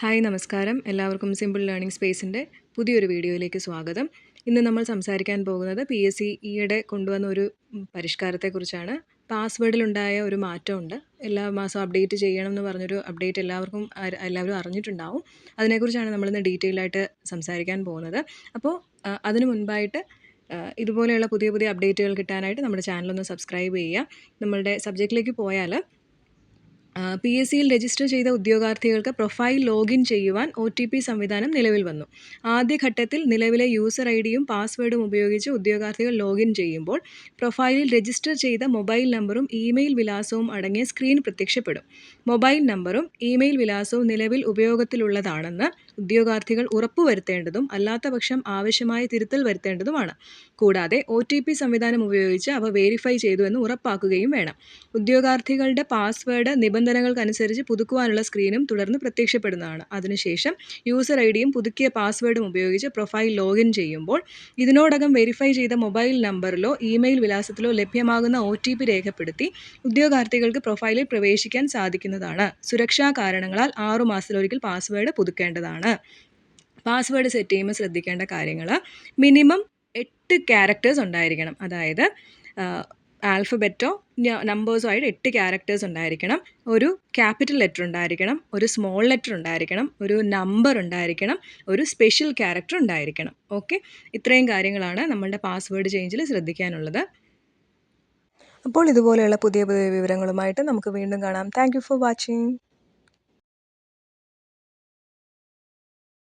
Hi നമസ്കാരം. എല്ലാവർക്കും simple learning സ്പേസിന്റെ പുതിയൊരു വീഡിയോയിലേക്ക് സ്വാഗതം. ഇന്ന് നമ്മൾ സംസാരിക്കാൻ പോകുന്നത് പി എസ് സി ഈയിടെ കൊണ്ടുവന്ന ഒരു പരിഷ്കാരത്തെക്കുറിച്ചാണ്. പാസ്വേഡിലുണ്ടായ ഒരു മാറ്റമുണ്ട്. എല്ലാ മാസവും അപ്ഡേറ്റ് ചെയ്യണം എന്ന് പറഞ്ഞൊരു അപ്ഡേറ്റ് എല്ലാവർക്കും എല്ലാവരും അറിഞ്ഞിട്ടുണ്ടാവും. അതിനെക്കുറിച്ചാണ് നമ്മളിന്ന് ഡീറ്റെയിൽ ആയിട്ട് സംസാരിക്കാൻ പോകുന്നത്. അപ്പോൾ അതിനു മുൻപായിട്ട് ഇതുപോലെയുള്ള പുതിയ പുതിയ അപ്ഡേറ്റുകൾ കിട്ടാനായിട്ട് നമ്മുടെ ചാനലൊന്ന് സബ്സ്ക്രൈബ് ചെയ്യുക. നമ്മളുടെ സബ്ജക്റ്റിലേക്ക് പോയാൽ പി എസ് സിയിൽ രജിസ്റ്റർ ചെയ്ത ഉദ്യോഗാർത്ഥികൾക്ക് പ്രൊഫൈൽ ലോഗിൻ ചെയ്യുവാൻ ഒ ടി പി സംവിധാനം നിലവിൽ വന്നു. ആദ്യഘട്ടത്തിൽ നിലവിലെ യൂസർ ഐ ഡിയും പാസ്വേഡും ഉപയോഗിച്ച് ഉദ്യോഗാർത്ഥികൾ ലോഗിൻ ചെയ്യുമ്പോൾ പ്രൊഫൈലിൽ രജിസ്റ്റർ ചെയ്ത മൊബൈൽ നമ്പറും ഇമെയിൽ വിലാസവും അടങ്ങിയ സ്ക്രീൻ പ്രത്യക്ഷപ്പെടും. മൊബൈൽ നമ്പറും ഇമെയിൽ വിലാസവും നിലവിൽ ഉപയോഗത്തിലുള്ളതാണെന്ന് ഉദ്യോഗാർത്ഥികൾ ഉറപ്പുവരുത്തേണ്ടതും അല്ലാത്തപക്ഷം ആവശ്യമായ തിരുത്തൽ വരുത്തേണ്ടതുമാണ്. കൂടാതെ ഒ ടി പി സംവിധാനം ഉപയോഗിച്ച് അവ വേരിഫൈ ചെയ്തു എന്ന് ഉറപ്പാക്കുകയും വേണം. ഉദ്യോഗാർത്ഥികളുടെ പാസ്വേഡ് നിബന്ധനകൾക്കനുസരിച്ച് പുതുക്കുവാനുള്ള സ്ക്രീനും തുടർന്ന് പ്രത്യക്ഷപ്പെടുന്നതാണ്. അതിനുശേഷം യൂസർ ഐ ഡിയും പുതുക്കിയ പാസ്വേഡും ഉപയോഗിച്ച് പ്രൊഫൈൽ ലോഗിൻ ചെയ്യുമ്പോൾ ഇതിനോടകം വെരിഫൈ ചെയ്ത മൊബൈൽ നമ്പറിലോ ഇമെയിൽ വിലാസത്തിലോ ലഭ്യമാകുന്ന ഒ ടി പി രേഖപ്പെടുത്തി ഉദ്യോഗാർത്ഥികൾക്ക് പ്രൊഫൈലിൽ പ്രവേശിക്കാൻ സാധിക്കുന്നതാണ്. സുരക്ഷാ കാരണങ്ങളാൽ ആറുമാസത്തിലൊരിക്കൽ പാസ്വേഡ് പുതുക്കേണ്ടതാണ്. പാസ്വേഡ് സെറ്റ് ചെയ്യുമ്പോൾ ശ്രദ്ധിക്കേണ്ട കാര്യങ്ങൾ മിനിമം എട്ട് ക്യാരക്ടേഴ്സ് ഉണ്ടായിരിക്കണം. അതായത് ആൽഫബറ്റോ നമ്പേഴ്സോ ആയിട്ട് എട്ട് ക്യാരക്ടേഴ്സ് ഉണ്ടായിരിക്കണം. ഒരു ക്യാപിറ്റൽ ലെറ്റർ ഉണ്ടായിരിക്കണം ഒരു സ്മോൾ ലെറ്റർ ഉണ്ടായിരിക്കണം ഒരു നമ്പർ ഉണ്ടായിരിക്കണം ഒരു സ്പെഷ്യൽ ക്യാരക്ടർ ഉണ്ടായിരിക്കണം. ഓക്കെ ഇത്രയും കാര്യങ്ങളാണ് നമ്മളുടെ പാസ്വേഡ് ചേഞ്ചിൽ ശ്രദ്ധിക്കാനുള്ളത്. അപ്പോൾ ഇതുപോലെയുള്ള പുതിയ പുതിയ വിവരങ്ങളുമായിട്ട് നമുക്ക് വീണ്ടും കാണാം. Thank for watching